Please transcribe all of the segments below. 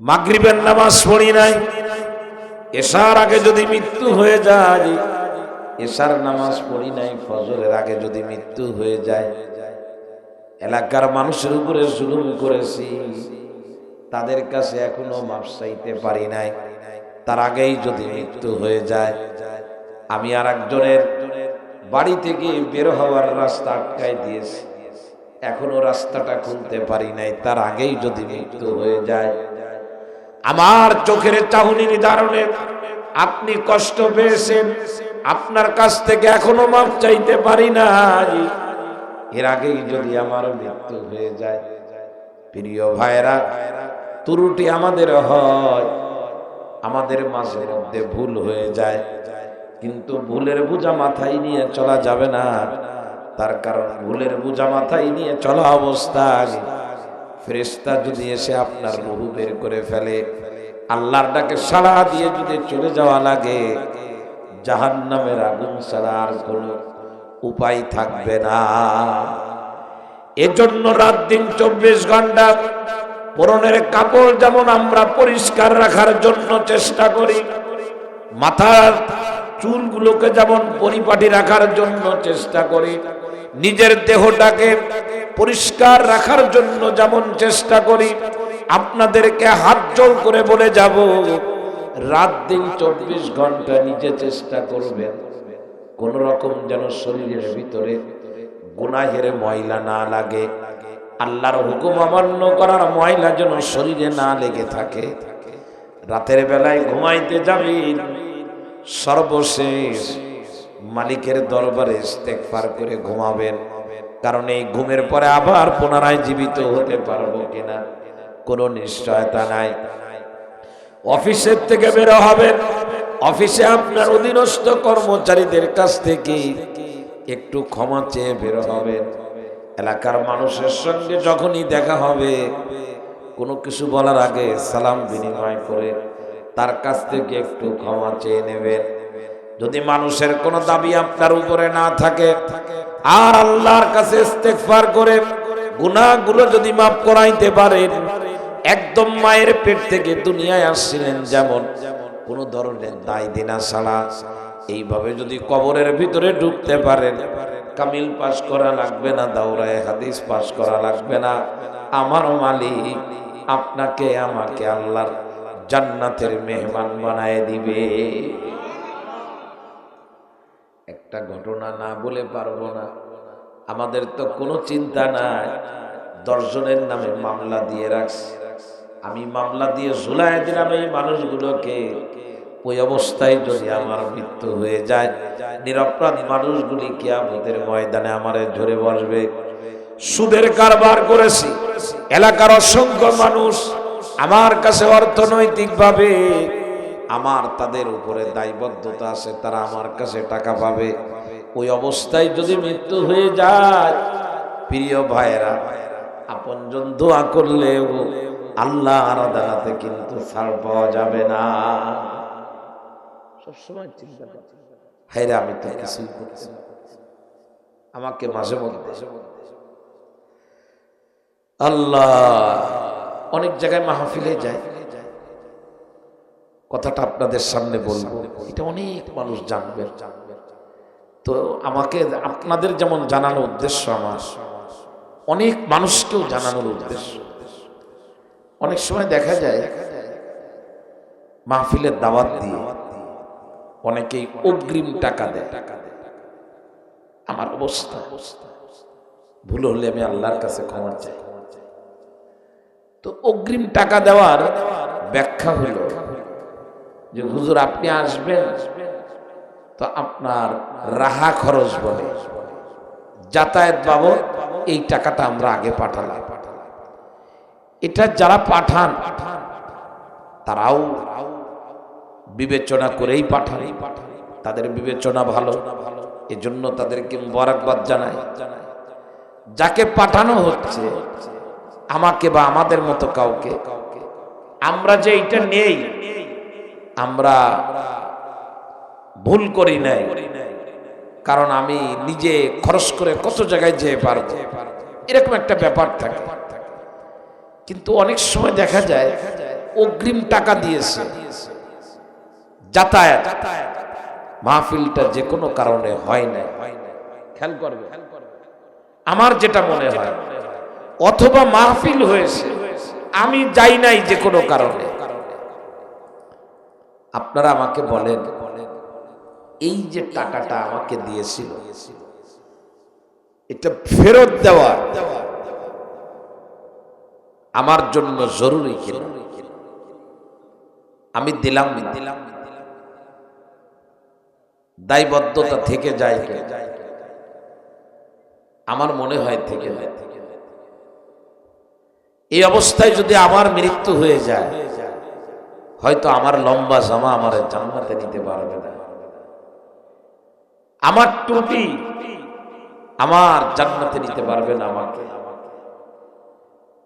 মাগরিবের নামাজ পড়ি নাই। এশার আগে যদি মৃত্যু হয়ে যায়, এশার নামাজ পড়ি নাই, ফজরের আগে যদি মৃত্যু হয়ে যায়। এলাকার মানুষের উপরে জুলুম করেছি, তাদের কাছে এখনও মাপ চাইতে পারি নাই। তার আগেই যদি মৃত্যু হয়ে যায়, আমি আর একজনের বাড়ি থেকে বের হওয়ার রাস্তা আটকাই দিয়েছি। এখনও রাস্তাটা খুলতে পারি নাই, তার আগেই যদি মৃত্যু হয়ে যায় আমার চোখের চাহুনি নিধারণে আপনি কষ্ট পেয়েছেন। আপনার কাছ থেকে এখনও মাপ চাইতে পারি নাই। এর আগেই যদি আমার মৃত্যু হয়ে যায়, প্রিয় ভাইরা ত্রুটি আমাদের হয়, আমাদের মাঝে মধ্যে ভুল হয়ে যায়। কিন্তু ভুলের বোঝা মাথায় নিয়ে চলা যাবে না। তার কারণ ভুলের বোঝা মাথায় নিয়ে চলা অবস্থায় ফেরেস্তা যদি এসে আপনার রুহু বের করে ফেলে, আল্লাহর ডাকে সাড়া দিয়ে যদি চলে যাওয়া লাগে জাহান নামের আগুন ছাড়া আর উপায় থাকবে না। এজন্য রাত দিন চব্বিশ ঘণ্টা পরনের কাপড় যেমন আমরা পরিষ্কার রাখার জন্য চেষ্টা করি, মাথার চুলগুলোকে যেমন পরিপাটি রাখার জন্য চেষ্টা করি নিজের দেহটাকে পরিষ্কার রাখার জন্য যেমন চেষ্টা করি, আপনাদেরকে হাত জোর করে বলে যাব, রাত দিন চব্বিশ ঘণ্টা নিজে চেষ্টা করবেন। কোন রকম যেন শরীরের ভিতরে গুনাহের ময়লা না লাগে। আল্লাহর হুকুম অমান্য করার ময়লা যেন শরীরে না লেগে থাকে। রাতের বেলায় ঘুমাইতে যাবেন, সর্বশেষ মালিকের দরবারে ইস্তেকফার করে ঘুমাবেন। কারণ এই ঘুমের পরে আবার পুনরায় জীবিত হতে পারব কিনা? কোনো নিশ্চয়তা নাই। অফিসের থেকে বেরো হবেন। অফিসে আপনার অধীনস্থ কর্মচারীদের কাছ থেকে একটু ক্ষমা চেয়ে বের হবেন। এলাকার মানুষের সঙ্গে যখনই দেখা হবে, কোনো কিছু বলার আগে সালাম বিনিময় করে তার কাছ থেকে একটু ক্ষমা চেয়ে নেবেন। যদি মানুষের কোনো দাবি আপনার উপরে না থাকে, আর আল্লাহর কাছে ইস্তেগফার করে গুনাহগুলো যদি মাফ করাইতে পারেন, একদম মায়ের পেট থেকে দুনিয়ায় আসছিলেন যেমন, কোন ধরনের দায় দিনা ছাড়া। এইভাবে যদি কবরের ভিতরে ঢুকতে পারেন, কামিল পাস করা লাগবে না দাউরায় হাদিস পাস করা লাগবে না। আমার মালিক আপনাকে, আমাকে আল্লাহর জান্নাতের মেহমান বানায় দিবে। একটা ঘটনা না বলে পারব না। আমাদের তো কোনো চিন্তা নাই। দর্শনের নামে মামলা দিয়ে রাখছি। আমি মামলা দিয়ে ঝুলাই দিলাম এই মানুষগুলোকে। ওই অবস্থায় যদি আমার মৃত্যু হয়ে যায়, নিরপরাধ মানুষগুলি কি আমাদের ময়দানে আমারে ধরে বসবে। সুদের কারবার করেছি। এলাকার অসংখ্য মানুষ আমার কাছে অর্থনৈতিকভাবে আমার তাদের উপরে দায়বদ্ধতা আছে, তারা আমার কাছে টাকা পাবে। ওই অবস্থায় যদি মৃত্যু হয়ে যায়, প্রিয় ভাইয়েরা আপনজন দোয়া করলেও আল্লাহ আরাধনাতে কিন্তু ছাড় পাওয়া যাবে না। সবসময় চিন্তা হাইরে আমি তো কিছুই করছি আমাকে মাঝে মধ্যে আল্লাহ অনেক জায়গায় মাহফিলে যায়। কথাটা আপনাদের সামনে বলব। এটা অনেক মানুষ জানবে। তো আমাকে, আপনাদের যেমন জানানোর উদ্দেশ্য আমার, অনেক মানুষকেও জানানোর উদ্দেশ্য। অনেক সময় দেখা যায়, মাহফিলের দাওয়াত দিয়ে অনেকেই অগ্রিম টাকা দেয়। আমার অবস্থা, ভুল হলে আমি আল্লাহর কাছে ক্ষমা চাই। তো অগ্রিম টাকা দেওয়ার ব্যাখ্যা হলো যে হুজুর, আপনি আসবেন? তো আপনার রাহা খরচ বলে। যাতায়াত বাবদ এই টাকাটা আমরা আগে পাঠালাম। এটা যারা পাঠান, তারাও বিবেচনা করেই পাঠান। তাদের বিবেচনা ভালো। এজন্য তাদেরকে মোবারকবাদ জানাই। যাকে পাঠানো হচ্ছে, আমাকে বা আমাদের মতো কাউকে, আমরা যে এটা নেই আমরা ভুল করি নাই, কারণ আমি নিজে খরচ করে কত জায়গায় যেতে পারব। এরকম একটা ব্যাপার থাকে। কিন্তু অনেক সময় দেখা যায়, অগ্রিম টাকা দিয়েছে, যাতায়াত, মাহফিলটা যে কোনো কারণে হয় না খেয়াল করবে, আমার যেটা মনে হয়, অথবা মাহফিল হয়েছে, আমি যাই নাই যে কোনো কারণে। আপনারা আমাকে বলেন, এই যে টাকাটা আমাকে দিয়েছিল, এটা ফেরত দেওয়া আমার জন্য জরুরি কিনা? আমি দিলাম দিলাম দায়বদ্ধতা থেকে যায় আমার মনে হয় থেকে যায়। এই অবস্থায় যদি আমার মৃত্যু হয়ে যায় হয়তো আমার লম্বা জামা আমার জান্নাতে নিতে পারবে না। আমার টুপি আমার জান্নাতে নিতে পারবে না আমাকে।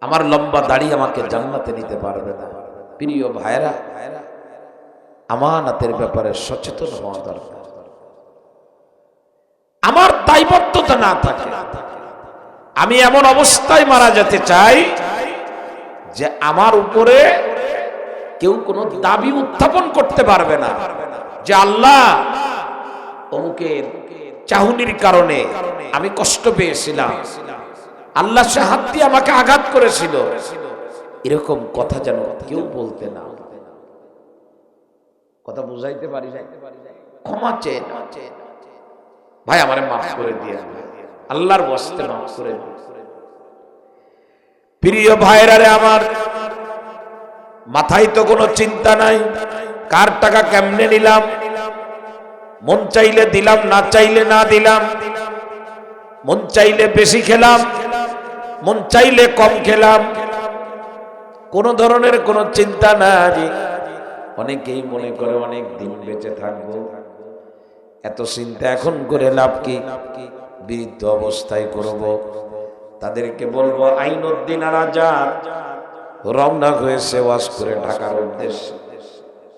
আমার লম্বা দাড়ি আমাকে জান্নাতে নিতে পারবে না। প্রিয় ভাইরা আমানাতের ব্যাপারে সচেতন হওয়া দরকার। আমার দায়বদ্ধতা না থাকে। আমি এমন অবস্থায় মারা যেতে চাই যে আমার উপরে কেউ কোনো দাবি উত্থাপন করতে পারবে না যে আল্লাহ অমুকের চাহুনির কারণে আমি কষ্ট পেয়েছিলাম। আল্লাহ সে হাত দিয়ে আমাকে আঘাত করেছিল। এরকম কথা যেন কেউ বলতে না কথা বুঝাইতে পারি ক্ষমা চেয়ে ভাই, আমারে মাফ করে দিয়ে আল্লাহর বসতে মাফ করে প্রিয় ভাইরা রে আমার মাথায় তো কোনো চিন্তা নাই। কার টাকা কেমনে নিলাম? মন চাইলে দিলাম, না চাইলে না দিলাম। মন চাইলে বেশি খেলাম, মন চাইলে কম খেলাম। কোন ধরনের কোনো চিন্তা নাই। অনেকেই মনে করে অনেক দিন বেঁচে থাকব। এত চিন্তা এখন করে লাভ কি? বৃদ্ধ অবস্থায় করব। তাদেরকে বলব, আইনুদ্দিন আর আজাদ রওনা হয়েছে ওয়াজ করে ঢাকার উদ্দেশ্যে।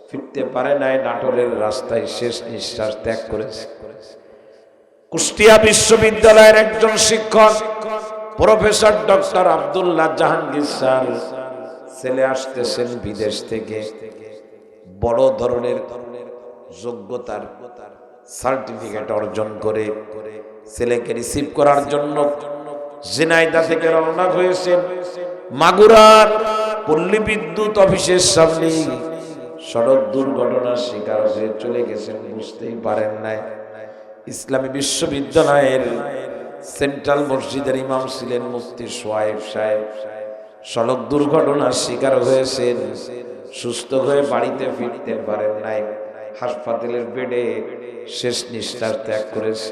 ফিরতে পারে নাই, নাটোরের রাস্তায় শেষ নিঃশ্বাস ত্যাগ করেছে। কুষ্টিয়া বিশ্ববিদ্যালয়ের একজন শিক্ষক, professor doctor Abdullah Jahangir sir ছেলে আসতেছেন বিদেশ থেকে। বড় ধরনের যোগ্যতার সার্টিফিকেট অর্জন করে ছেলেকে রিসিভ করার জন্য জেনাইদা থেকে রওনা হয়েছেন। মাগুরার পল্লী বিদ্যুৎ অফিসের সামনে সড়ক দুর্ঘটনার শিকার হয়ে চলে গেছেন বুঝতেই পারেন নাই। ইসলামী বিশ্ববিদ্যালয়ের সেন্ট্রাল মসজিদের ইমাম ছিলেন মুফতি সোয়াইব সাহেব। সড়ক দুর্ঘটনার শিকার হয়েছেন, সুস্থ হয়ে বাড়িতে ফিরতে পারেন নাই। হাসপাতালের বেডে শেষ নিঃশ্বাস ত্যাগ করেছে।